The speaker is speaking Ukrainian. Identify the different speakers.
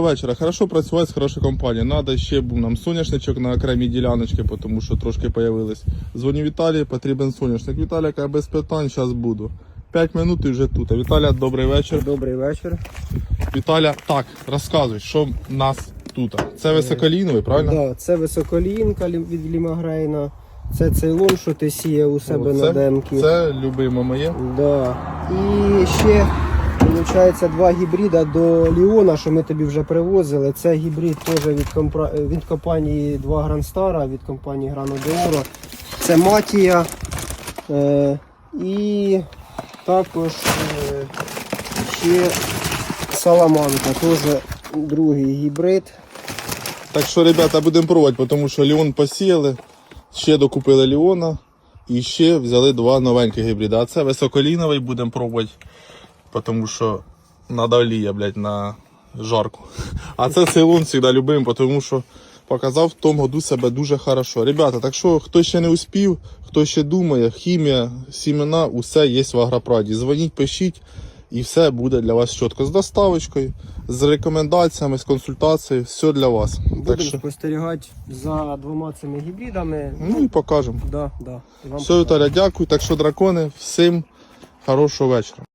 Speaker 1: вечора. Хорошо працювати з хорошою компанією. Надо ще був нам соняшничок на окремій діляночці, тому що трошки появились. Дзвоню Віталію, потрібен соняшник. Віталія каже, без питань, зараз буду. 5 минут і вже тут. Віталя, добрий вечір.
Speaker 2: Добрий вечір.
Speaker 1: Віталя, так, розказуй, що в нас тут. Це високоліновий, правильно?
Speaker 2: Да, це високолінка від Лімагрейна. Це цейлон, що ти сіяв у себе
Speaker 1: О,
Speaker 2: на демки.
Speaker 1: Це любимо моє.
Speaker 2: Да. І ще виходить два гібрида до Ліона, що ми тобі вже привозили. Це гібрид теж від, компра- від компанії 2 Грандстара, від компанії Грано Деоро. Це Матія. Е, і також е, ще Саламанка, теж другий гібрид.
Speaker 1: Так що, ребята, будемо пробувати, тому що Ліон посіяли, ще докупили Ліона і ще взяли два новеньких гібрида. А це високоліновий будемо пробувати, тому що надо олія, блядь, на жарку. А це цейлон завжди любимо, тому що показав в тому году себе дуже хорошо. Ребята, так що хто ще не успів, хто ще думає, хімія, сімена, усе є в Агропраді. Дзвоніть, пишіть. І все буде для вас чітко з доставочкою, з рекомендаціями, з консультацією, все для вас.
Speaker 2: Будемо
Speaker 1: що,
Speaker 2: спостерігати за двома цими гібридами.
Speaker 1: ну і покажемо.
Speaker 2: Да, да. І вам
Speaker 1: Все, Віталя, дякую. Так що, дракони, всім хорошого вечора.